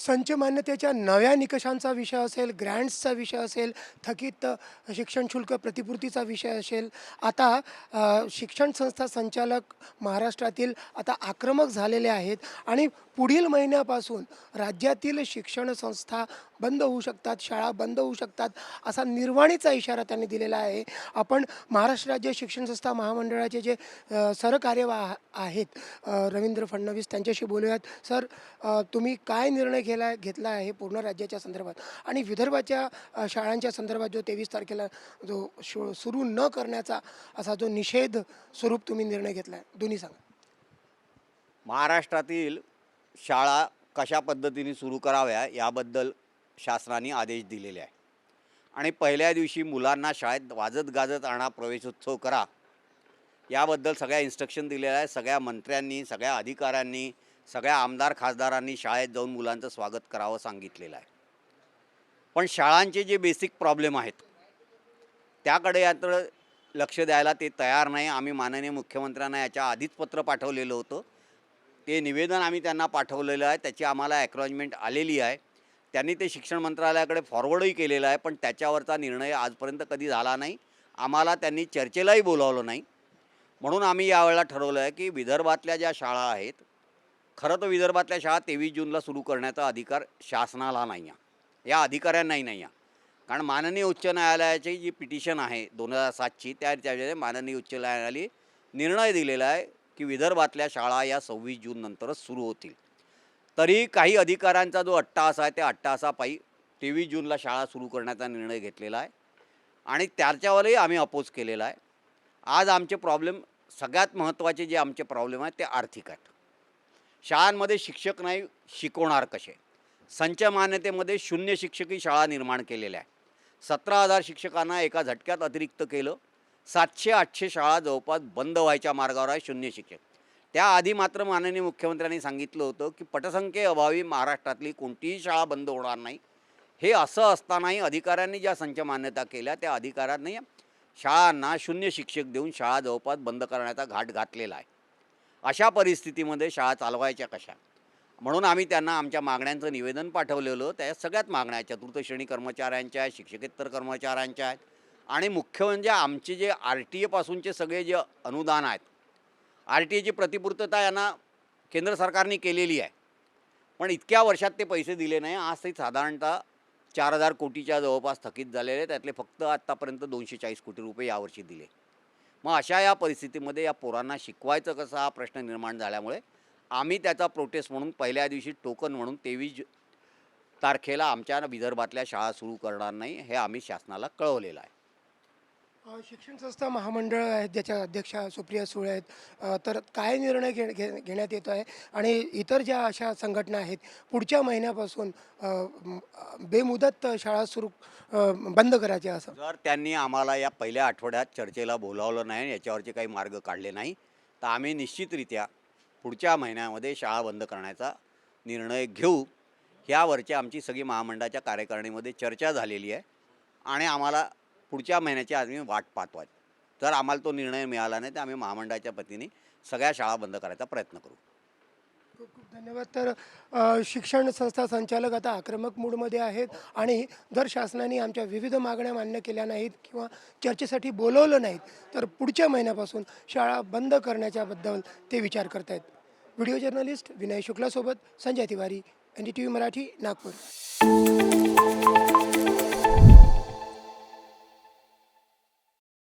संच मान्यतेच्या नव्या निकषांचा विषय असेल ग्रँट्सचा विषय असेल थकीत शिक्षण शुल्क प्रतिपूर्तीचा विषय असेल आता शिक्षण संस्था संचालक महाराष्ट्रातील आता आक्रमक झालेले आहेत आणि पुढील महिन्यापासून राज्यातील शिक्षण संस्था बंद होऊ शकतात शाळा बंद होऊ शकतात असा निर्वाणीचा इशारा त्यांनी दिलेला आहे. आपण महाराष्ट्र राज्य शिक्षण संस्था महामंडळाचे जे सरकार्यवाह आहेत रवींद्र फडणवीस त्यांच्याशी बोलूयात. सर तुम्ही काय निर्णय घेला घेतला आहे पूर्ण राज्याच्या संदर्भात. आणि विदर्भाच्या शाळांच्या संदर्भात जो तेवीस तारखेला जो शो सुरू न करण्याचा असा जो निषेध स्वरूप तुम्ही निर्णय घेतला आहे दोन्ही सांगा. महाराष्ट्रातील शाळा कशा पद्धतीने सुरू कराव्या याबद्दल शासनाने आदेश दिलेले आहे. आणि पहिल्या दिवशी मुलांना शाळेत वाजत गाजत आणा प्रवेशोत्सव करा याबद्दल सगळ्या इन्स्ट्रक्शन दिलेलं आहे सगळ्या मंत्र्यांनी सगळ्या अधिकाऱ्यांनी सगळ्या आमदार खासदारांनी शाळेत जाऊन मुलांचं स्वागत करावं सांगितलेलं आहे. पण शाळांचे जे बेसिक प्रॉब्लेम आहेत त्याकडे यात्र लक्ष द्यायला ते तयार नाही. आम्ही माननीय मुख्यमंत्र्यांना याच्या आधीच पत्र पाठवलेलं होतं. ते निवेदन आम्ही त्यांना पाठवलेलं आहे. त्याची आम्हाला ॲक्नॉलेजमेंट आलेली आहे. त्यांनी ते शिक्षण मंत्रालयाकडे फॉरवर्डही केलेलं आहे पण त्याच्यावरचा निर्णय आजपर्यंत कधी झाला नाही. आम्हाला त्यांनी चर्चेलाही बोलावलं नाही. म्हणून आम्ही यावेळेला ठरवलं आहे की विदर्भातल्या ज्या शाळा आहेत खरं तर विदर्भातल्या शाळा तेवीस जूनला सुरू करण्याचा अधिकार शासनाला नाही आहे या अधिकाऱ्यांनाही नाही आहे कारण माननीय उच्च न्यायालयाची जी पिटिशन आहे दोन हजार सातची त्या त्याच्यामध्ये माननीय उच्च न्यायालयाने निर्णय दिलेला आहे की विदर्भातल्या शाळा या सव्वीस जूननंतरच सुरू होतील. तरी काही अधिकाऱ्यांचा जो अट्टाहास आहे त्या अट्टासापायी तेवीस जूनला शाळा सुरू करण्याचा निर्णय घेतलेला आहे. आणि त्याच्यावरही आम्ही अपोज केलेला आहे. आज आमचे प्रॉब्लेम सगळ्यात महत्त्वाचे जे आमचे प्रॉब्लेम आहेत ते आर्थिक आहेत. शाळांमध्ये शिक्षक नाही शिकवणार कसे? संच मान्यतेमध्ये शून्य शिक्षकी शाळा निर्माण केलेल्या. आहे सतरा हजार शिक्षकांना एका झटक्यात अतिरिक्त केलं. सातशे आठशे शाळा जवळपास बंद व्हायच्या मार्गावर आहे शून्य शिक्षक. त्याआधी मात्र माननीय मुख्यमंत्र्यांनी सांगितलं होतं की पटसंख्येअभावी महाराष्ट्रातली कोणतीही शाळा बंद होणार नाही. हे असं असतानाही अधिकाऱ्यांनी ज्या संच मान्यता केल्या त्या अधिकाऱ्यांनी शाळांना शून्य शिक्षक देऊन शाळा जवळपास बंद करण्याचा घाट घातलेला आहे. अशा परिस्थितीमध्ये शाळा चालवायच्या कशा? म्हणून आम्ही त्यांना आमच्या मागण्यांचं निवेदन पाठवलेलं. त्या सगळ्यात मागण्या चतुर्थश्रेणी चतुर्थ श्रेणी कर्मचाऱ्यांच्या आहेत शिक्षकेतर कर्मचाऱ्यांच्या आहेत. आणि मुख्य म्हणजे आमचे जे आर टी एपासूनचे सगळे जे अनुदान आहेत. आर टी एची प्रतिपूर्तता यांना केंद्र सरकारने केलेली आहे. पण इतक्या वर्षात ते पैसे दिले नाही. आज ते साधारणतः चार हजार कोटीच्या जवळपास थकीत झालेले त्यातले फक्त आत्तापर्यंत दोनशे चाळीस कोटी रुपये यावर्षी दिले. मग अशा या परिस्थितीमध्ये या पोरांना शिकवायचं कसं हा प्रश्न निर्माण झाल्यामुळे आम्ही त्याचा प्रोटेस्ट म्हणून पहिल्या दिवशी टोकन म्हणून तेवीस तारखेला आमच्या विदर्भातल्या शाळा सुरू करणार नाही हे आम्ही शासनाला कळवलेलं आहे. शिक्षण संस्था महामंडळ आहेत ज्याच्या अध्यक्षा सुप्रिया सुळे आहेत. तर काय निर्णय घे घे घेण्यात येतो आहे? आणि इतर ज्या अशा संघटना आहेत पुढच्या महिन्यापासून बेमुदत शाळा सुरू बंद करायच्या असं? जर त्यांनी आम्हाला या पहिल्या आठवड्यात चर्चेला बोलावलं नाही याच्यावरचे काही मार्ग काढले नाही तर आम्ही निश्चितरित्या पुढच्या महिन्यामध्ये शाळा बंद करण्याचा निर्णय घेऊ. ह्यावरची आमची सगळी महामंडळाच्या कार्यकारिणीमध्ये चर्चा झालेली आहे. आणि आम्हाला पुढच्या महिन्याची आम्ही वाट पाहतो आहे जर आम्हाला तो निर्णय मिळाला नाही तर आम्ही महामंडळाच्या पतीने सगळ्या शाळा बंद करायचा प्रयत्न करू. खूप खूप धन्यवाद. तर अ, शिक्षण संस्था संचालक आता आक्रमक मूडमध्ये आहेत आणि जर शासनाने आमच्या विविध मागण्या मान्य केल्या नाहीत किंवा चर्चेसाठी बोलवलं नाहीत तर पुढच्या महिन्यापासून शाळा बंद करण्याच्याबद्दल ते विचार करत आहेत video journalist Vinay शुक्लासोबत Sanjay Tiwari N D T V Marathi Nagpur.